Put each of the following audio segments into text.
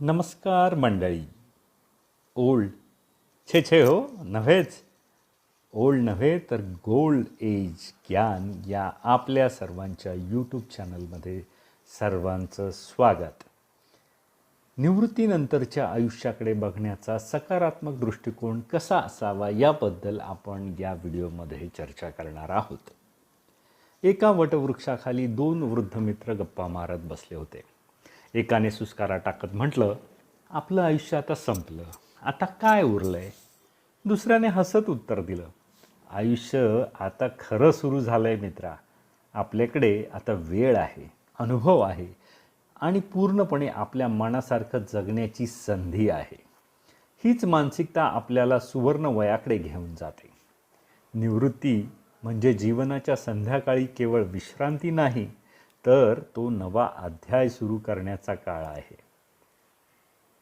नमस्कार मंडळी. ओल्ड छे छे हो नव्हेच. ओल्ड नव्हे तर गोल्ड एज ज्ञान या आपल्या सर्वांच्या यूट्यूब चॅनलमध्ये सर्वांचं स्वागत. निवृत्तीनंतरच्या आयुष्याकडे बघण्याचा सकारात्मक दृष्टिकोन कसा असावा याबद्दल आपण या व्हिडिओमध्ये चर्चा करणार आहोत. एका वटवृक्षाखाली दोन वृद्ध मित्र गप्पा मारत बसले होते. एकाने सुस्कारा टाकत म्हटलं आपलं आयुष्य आता संपलं. आता काय उरलं आहे दुसऱ्याने हसत उत्तर दिलं आयुष्य आता खरं सुरू झालं आहे मित्रा. आपल्याकडे आता वेळ आहे अनुभव आहे आणि पूर्णपणे आपल्या मनासारखं जगण्याची संधी आहे. हीच मानसिकता आपल्याला सुवर्ण वयाकडे घेऊन जाते. निवृत्ती म्हणजे जीवनाच्या संध्याकाळी केवळ विश्रांती नाही तर तो नवा अध्याय सुरू करण्याचा काळ आहे.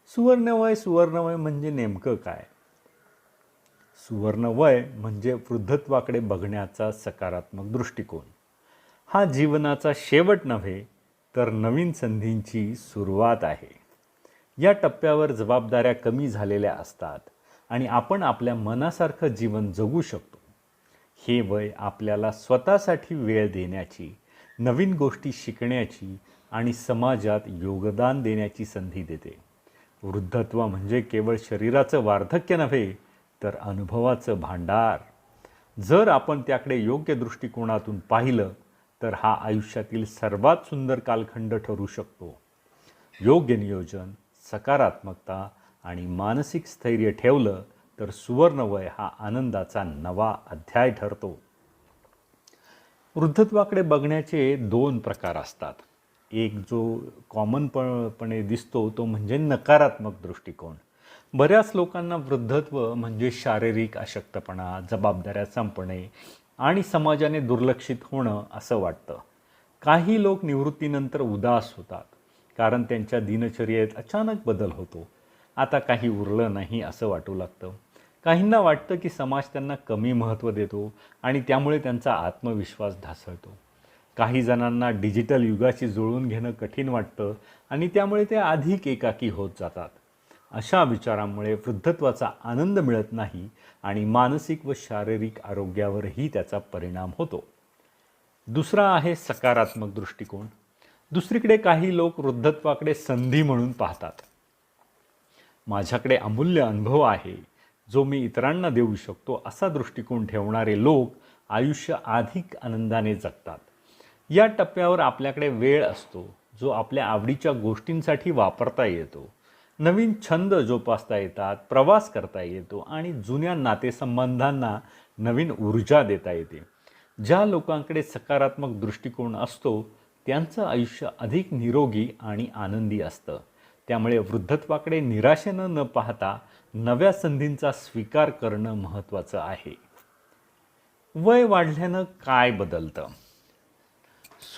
सुवर्णवय सुवर्णवय म्हणजे नेमकं काय? सुवर्णवय म्हणजे वृद्धत्वाकडे बघण्याचा सकारात्मक दृष्टिकोन. हा जीवनाचा शेवट नव्हे तर नवीन संधींची सुरुवात आहे. या टप्प्यावर जबाबदाऱ्या कमी झालेल्या असतात आणि आपण आपल्या मनासारखं जीवन जगू शकतो. हे वय आपल्याला स्वतःसाठी वेळ देण्याची नवीन गोष्टी शिकण्याची आणि समाजात योगदान देण्याची संधी देते. वृद्धत्व म्हणजे केवळ शरीराचं वार्धक्य नव्हे तर अनुभवाचं भांडार. जर आपण त्याकडे योग्य दृष्टिकोनातून पाहिलं तर हा आयुष्यातील सर्वात सुंदर कालखंड ठरू शकतो. योग्य नियोजन सकारात्मकता आणि मानसिक स्थैर्य ठेवलं तर सुवर्णवय हा आनंदाचा नवा अध्याय ठरतो. वृद्धत्वाकडे बघण्याचे दोन प्रकार असतात. एक जो कॉमनपणे दिसतो तो म्हणजे नकारात्मक दृष्टिकोन. बऱ्याच लोकांना वृद्धत्व म्हणजे शारीरिक अशक्तपणा जबाबदाऱ्या संपणे आणि समाजाने दुर्लक्षित होणं असं वाटतं. काही लोक निवृत्तीनंतर उदास होतात कारण त्यांच्या दिनचर्येत अचानक बदल होतो. आता काही उरलं नाही असं वाटू लागतं. काहींना वाटतं की समाज त्यांना कमी महत्त्व देतो आणि त्यामुळे त्यांचा आत्मविश्वास ढासळतो. काही जणांना डिजिटल युगाशी जुळवून घेणं कठीण वाटतं आणि त्यामुळे ते अधिक एकाकी होत जातात. अशा विचारांमुळे वृद्धत्वाचा आनंद मिळत नाही आणि मानसिक व शारीरिक आरोग्यावरही त्याचा परिणाम होतो. दुसरा आहे सकारात्मक दृष्टिकोन. दुसरीकडे काही लोक वृद्धत्वाकडे संधी म्हणून पाहतात. माझ्याकडे अमूल्य अनुभव आहे. जो मी इतरांना देऊ शकतो असा दृष्टिकोन ठेवणारे लोक आयुष्य अधिक आनंदाने जगतात. या टप्प्यावर आपल्याकडे वेळ असतो जो आपल्या आवडीच्या गोष्टींसाठी वापरता येतो. नवीन छंद जोपासता येतात प्रवास करता येतो आणि जुन्या नातेसंबंधांना नवीन ऊर्जा देता येते. ज्या लोकांकडे सकारात्मक दृष्टिकोन असतो त्यांचं आयुष्य अधिक निरोगी आणि आनंदी असतं. त्यामुळे वृद्धत्वाकडे निराशेनं न पाहता नव्या संधींचा स्वीकार करणं महत्त्वाचं आहे. वय वाढल्यानं काय बदलतं?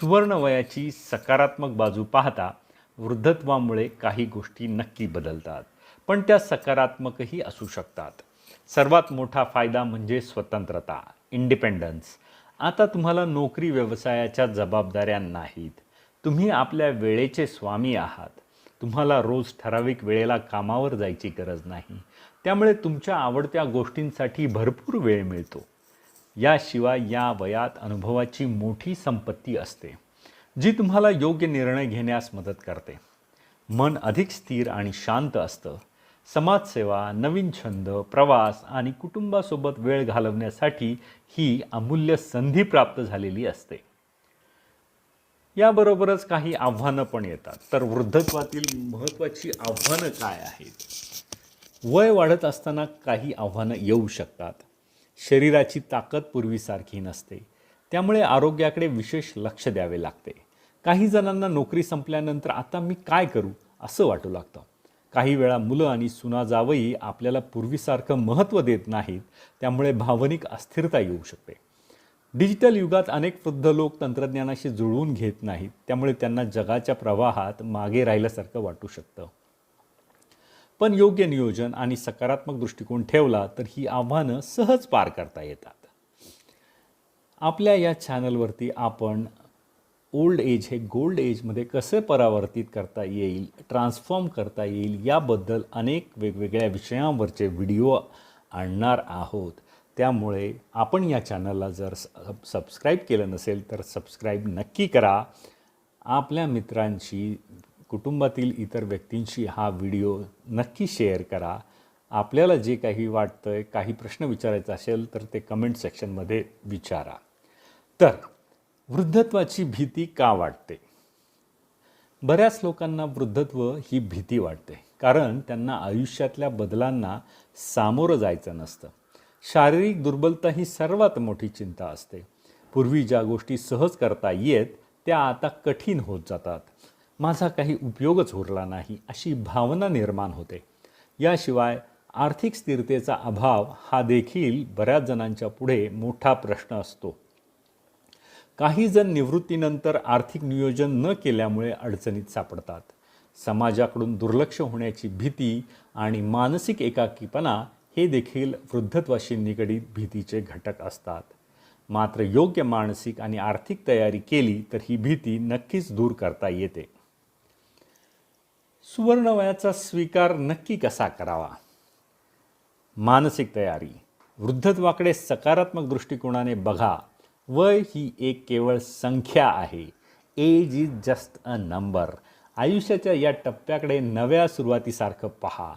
सुवर्णवयाची सकारात्मक बाजू पाहता वृद्धत्वामुळे काही गोष्टी नक्की बदलतात पण त्या सकारात्मकही असू शकतात. सर्वात मोठा फायदा म्हणजे स्वतंत्रता इंडिपेंडन्स आता तुम्हाला नोकरी व्यवसायाच्या जबाबदाऱ्या नाहीत. तुम्ही आपल्या वेळेचे स्वामी आहात. तुम्हाला रोज ठराविक वेळेला कामावर जायची गरज नाही. त्यामुळे तुमच्या आवडत्या गोष्टींसाठी भरपूर वेळ मिळतो. याशिवाय या वयात अनुभवाची मोठी संपत्ती असते जी तुम्हाला योग्य निर्णय घेण्यास मदत करते. मन अधिक स्थिर आणि शांत असतं. समाजसेवा नवीन छंद प्रवास आणि कुटुंबासोबत वेळ घालवण्यासाठी ही अमूल्य संधी प्राप्त झालेली असते. याबरोबरच काही आव्हानं पण येतात. तर वृद्धत्वातील महत्त्वाची आव्हानं काय आहेत? वय वाढत असताना काही आव्हानं येऊ शकतात. शरीराची ताकद पूर्वीसारखी नसते. त्यामुळे आरोग्याकडे विशेष लक्ष द्यावे लागते. काही जणांना नोकरी संपल्यानंतर आता मी काय करू असं वाटू लागतं. काही वेळा मुलं आणि सुना जावई आपल्याला पूर्वीसारखं महत्त्व देत नाहीत. त्यामुळे भावनिक अस्थिरता येऊ शकते. डिजिटल युगात अनेक वृद्ध लोक तंत्रज्ञानाशी जुळवून घेत नाहीत. त्यामुळे त्यांना जगाच्या प्रवाहात मागे राहिल्यासारखं वाटू शकतं. पण योग्य नियोजन आणि सकारात्मक दृष्टिकोन ठेवला तर ही आव्हानं सहज पार करता येतात. आपल्या या चॅनलवरती आपण ओल्ड एज हे गोल्ड एजमध्ये कसे परावर्तित करता येईल ट्रान्सफॉर्म करता येईल याबद्दल अनेक वेगवेगळ्या विषयांवरचे व्हिडिओ आणणार आहोत. त्यामुळे आपण या चॅनलला जर सबस्क्राईब केलं नसेल तर सबस्क्राईब नक्की करा. आपल्या मित्रांशी कुटुंबातील इतर व्यक्तींशी हा व्हिडिओ नक्की शेअर करा. आपल्याला जे काही वाटतं आहे काही प्रश्न विचारायचा असेल तर ते कमेंट सेक्शनमध्ये विचारा. तर वृद्धत्वाची भीती का वाटते? बऱ्याच लोकांना वृद्धत्व ही भीती वाटते. कारण त्यांना आयुष्यातल्या बदलांना सामोरं जायचं नसतं. शारीरिक दुर्बलता ही सर्वात मोठी चिंता असते. पूर्वी ज्या गोष्टी सहज करता येत त्या आता कठीण होत जातात. माझा काही उपयोगच उरला नाही अशी भावना निर्माण होते. याशिवाय आर्थिक स्थिरतेचा अभाव हा देखील बऱ्याच जणांच्या पुढे मोठा प्रश्न असतो. काही जण निवृत्तीनंतर आर्थिक नियोजन न केल्यामुळे अडचणीत सापडतात. समाजाकडून दुर्लक्ष होण्याची भीती आणि मानसिक एकाकीपणा हे देखील वृद्धत्वाशी निगडीत भीतीचे घटक असतात. मात्र योग्य मानसिक आणि आर्थिक तयारी केली तर ही भीती नक्कीच दूर करता येते. सुवर्णवयाचा स्वीकार नक्की कसा करावा? मानसिक तयारी. वृद्धत्वाकडे सकारात्मक दृष्टिकोनाने बघा. वय ही एक केवळ संख्या आहे. Age is just a number आयुष्याच्या या टप्प्याकडे नव्या सुरुवातीसारखं पहा.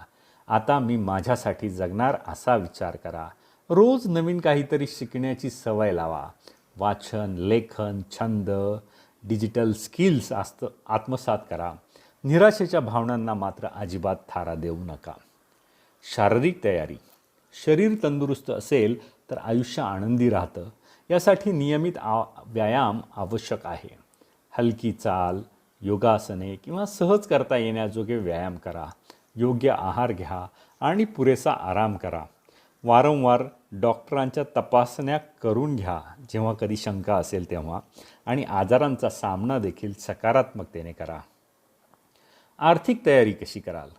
आता मी माझ्यासाठी जगणार असा विचार करा. रोज नवीन काहीतरी शिकण्याची सवय लावा. वाचन लेखन छंद डिजिटल स्किल्स आस्त आत्मसात करा. निराशेच्या भावनांना मात्र अजिबात थारा देऊ नका. शारीरिक तयारी. शरीर तंदुरुस्त असेल तर आयुष्य आनंदी राहतं. यासाठी नियमित आ व्यायाम आवश्यक आहे. हलकी चाल योगासने किंवा सहज करता येण्याजोगे व्यायाम करा. योग्य आहार घ्या आणि पुरेसा आराम करा. वारंवार डॉक्टरांच्या तपासण्या करून घ्या. जेव्हा कधी शंका असेल तेव्हा. आणि आजारांचा सामना देखील सकारात्मकतेने करा. आर्थिक तयारी कशी कराल?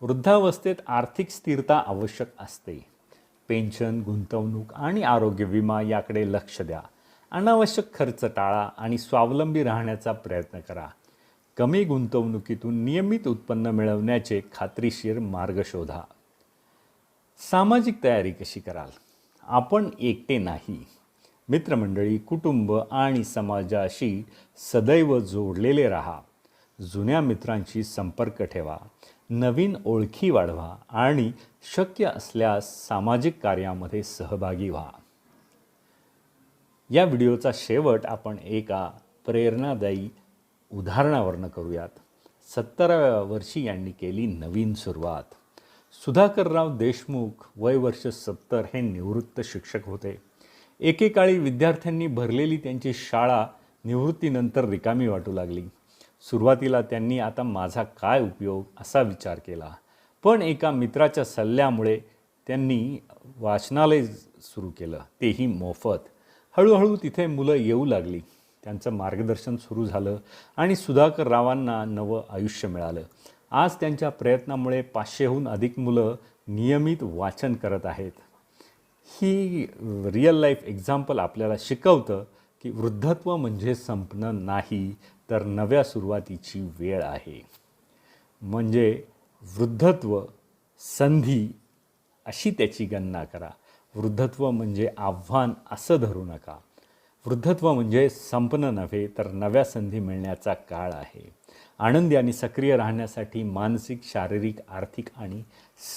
वृद्धावस्थेत आर्थिक स्थिरता आवश्यक असते. पेन्शन गुंतवणूक आणि आरोग्य विमा याकडे लक्ष द्या. अनावश्यक खर्च टाळा आणि स्वावलंबी राहण्याचा प्रयत्न करा. कमी गुंतवणुकीतून नियमित उत्पन्न मिळवण्याचे खात्रीशीर मार्ग शोधा. सामाजिक तयारी कशी कराल? आपण एकटे नाही. मित्रमंडळी कुटुंब आणि समाजाशी सदैव जोडलेले राहा. जुन्या मित्रांशी संपर्क ठेवा. नवीन ओळखी वाढवा आणि शक्य असल्यास सामाजिक कार्यामध्ये सहभागी व्हा. या व्हिडिओचा शेवट आपण एका प्रेरणादायी उदाहरणावरनं करूयात. सत्तराव्या वर्षी यांनी केली नवीन सुरुवात. सुधाकरराव देशमुख वय वर्ष सत्तर हे निवृत्त शिक्षक होते. एकेकाळी विद्यार्थ्यांनी भरलेली त्यांची शाळा निवृत्तीनंतर रिकामी वाटू लागली. सुरुवातीला त्यांनी आता माझा काय उपयोग असा विचार केला. पण एका मित्राच्या सल्ल्यामुळे त्यांनी वाचनालय सुरू केलं. तेही मोफत. हळूहळू तिथे मुलं येऊ लागली. त्यांचं मार्गदर्शन सुरू झालं आणि सुधाकर रावांना नवं आयुष्य मिळालं. आज त्यांच्या प्रयत्नामुळे पाचशेहून अधिक मुलं नियमित वाचन करत आहेत. ही रिअल लाईफ एक्झाम्पल आपल्याला शिकवतं की वृद्धत्व म्हणजे संपणं नाही तर नव्या सुरुवातीची वेळ आहे. म्हणजे वृद्धत्व संधी अशी त्याची गणना करा. वृद्धत्व म्हणजे आव्हान असं धरू नका. वृद्धत्व म्हणजे संपणं नव्हे तर नव्या संधी मिळण्याचा काळ आहे. आनंदी आणि सक्रिय राहण्यासाठी मानसिक शारीरिक आर्थिक आणि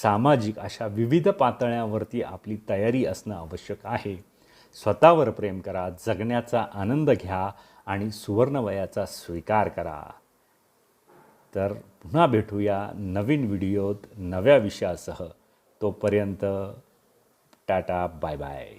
सामाजिक अशा विविध पातळ्यांवरती आपली तयारी असणं आवश्यक आहे. स्वतःवर प्रेम करा जगण्याचा आनंद घ्या आणि सुवर्णवयाचा स्वीकार करा. तर पुन्हा भेटूया नवीन व्हिडिओत नव्या विषयासह. तोपर्यंत टाटा बाय बाय.